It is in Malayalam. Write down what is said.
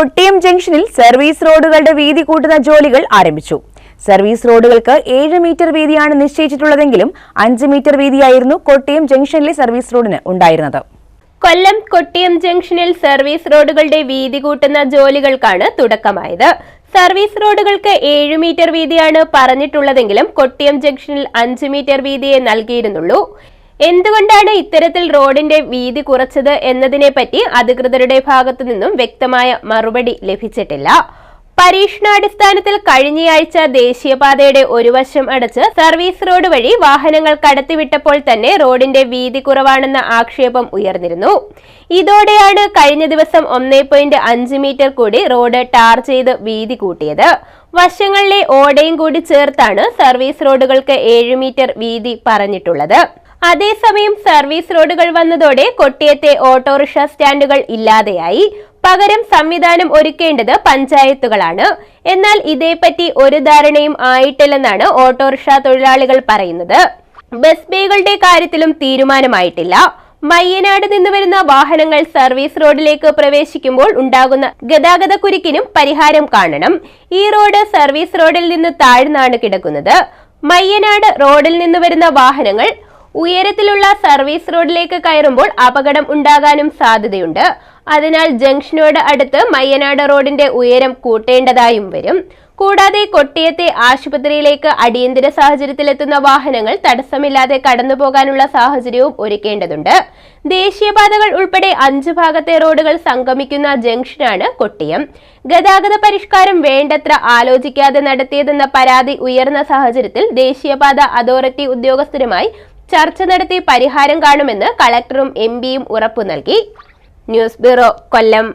കൊട്ടിയം ജംഗ്ഷനിൽ സർവീസ് റോഡുകളുടെ വീതി കൂട്ടുന്ന ജോലികൾ ആരംഭിച്ചു. സർവീസ് റോഡുകൾക്ക് ഏഴ് മീറ്റർ വീതിയാണ് നിശ്ചയിച്ചിട്ടുള്ളതെങ്കിലും അഞ്ച് മീറ്റർ വീതിയായിരുന്നു കൊട്ടിയം ജംഗ്ഷനിലെ സർവീസ് റോഡിന് ഉണ്ടായിരുന്നത്. കൊല്ലം കൊട്ടിയം ജംഗ്ഷനിൽ സർവീസ് റോഡുകളുടെ വീതി കൂട്ടുന്ന ജോലികൾക്കാണ് തുടക്കമായത്. സർവീസ് റോഡുകൾക്ക് ഏഴ് മീറ്റർ വീതിയാണ് പറഞ്ഞിട്ടുള്ളതെങ്കിലും കൊട്ടിയം ജംഗ്ഷനിൽ അഞ്ച് മീറ്റർ വീതിയെ നൽകിയിരുന്നുള്ളൂ. എന്തുകൊണ്ടാണ് ഇത്തരത്തിൽ റോഡിന്റെ വീതി കുറച്ചത് എന്നതിനെപ്പറ്റി അധികൃതരുടെ ഭാഗത്തു നിന്നും വ്യക്തമായ മറുപടി ലഭിച്ചിട്ടില്ല. പരീക്ഷണാടിസ്ഥാനത്തിൽ കഴിഞ്ഞയാഴ്ച ദേശീയപാതയുടെ ഒരു വശം അടച്ച് സർവീസ് റോഡ് വഴി വാഹനങ്ങൾ കടത്തിവിട്ടപ്പോൾ തന്നെ റോഡിന്റെ വീതി കുറവാണെന്ന ആക്ഷേപം ഉയർന്നിരുന്നു. ഇതോടെയാണ് കഴിഞ്ഞ ദിവസം ഒന്നേ പോയിന്റ് അഞ്ച് മീറ്റർ കൂടി റോഡ് ടാർ ചെയ്ത് വീതി കൂട്ടിയത്. വശങ്ങളിലെ ഓടയും കൂടി ചേർത്താണ് സർവീസ് റോഡുകൾക്ക് ഏഴ് മീറ്റർ വീതി പറഞ്ഞിട്ടുള്ളത്. അതേസമയം സർവീസ് റോഡുകൾ വന്നതോടെ കൊട്ടിയത്തെ ഓട്ടോറിക്ഷ സ്റ്റാൻഡുകൾ ഇല്ലാതെയായി. പകരം സംവിധാനം ഒരുക്കേണ്ടത് പഞ്ചായത്തുകളാണ്. എന്നാൽ ഇതേപ്പറ്റി ഒരു ധാരണയും ആയിട്ടില്ലെന്നാണ് ഓട്ടോറിക്ഷ തൊഴിലാളികൾ പറയുന്നത്. ബസ് ബേകളുടെ കാര്യത്തിലും തീരുമാനമായിട്ടില്ല. മയ്യനാട് നിന്ന് വരുന്ന വാഹനങ്ങൾ സർവീസ് റോഡിലേക്ക് പ്രവേശിക്കുമ്പോൾ ഉണ്ടാകുന്ന ഗതാഗത കുരുക്കിനും പരിഹാരം കാണണം. ഈ റോഡ് സർവീസ് റോഡിൽ നിന്ന് താഴ്ന്നാണ് കിടക്കുന്നത്. മയ്യനാട് റോഡിൽ നിന്ന് വരുന്ന വാഹനങ്ങൾ ഉയരത്തിലുള്ള സർവീസ് റോഡിലേക്ക് കയറുമ്പോൾ അപകടം ഉണ്ടാകാനും സാധ്യതയുണ്ട്. അതിനാൽ ജംഗ്ഷനോട് അടുത്ത് മയ്യനാട് റോഡിന്റെ ഉയരം കൂട്ടേണ്ടതായും വരും. കൂടാതെ കൊട്ടിയത്തെ ആശുപത്രിയിലേക്ക് അടിയന്തര സാഹചര്യത്തിലെത്തുന്ന വാഹനങ്ങൾ തടസ്സമില്ലാതെ കടന്നു പോകാനുള്ള സാഹചര്യവും ഒരുക്കേണ്ടതുണ്ട്. ദേശീയപാതകൾ ഉൾപ്പെടെ അഞ്ച് ഭാഗത്തെ റോഡുകൾ സംഗമിക്കുന്ന ജംഗ്ഷനാണ് കൊട്ടിയം. ഗതാഗത പരിഷ്കാരം വേണ്ടത്ര ആലോചിക്കാതെ നടത്തിയതെന്ന പരാതി ഉയർന്ന സാഹചര്യത്തിൽ ദേശീയപാത അതോറിറ്റി ഉദ്യോഗസ്ഥരുമായി ചർച്ച നടത്തി പരിഹാരം കാണുമെന്ന് കളക്ടറും എം പിയും ഉറപ്പു നൽകി. News bureau Kollam.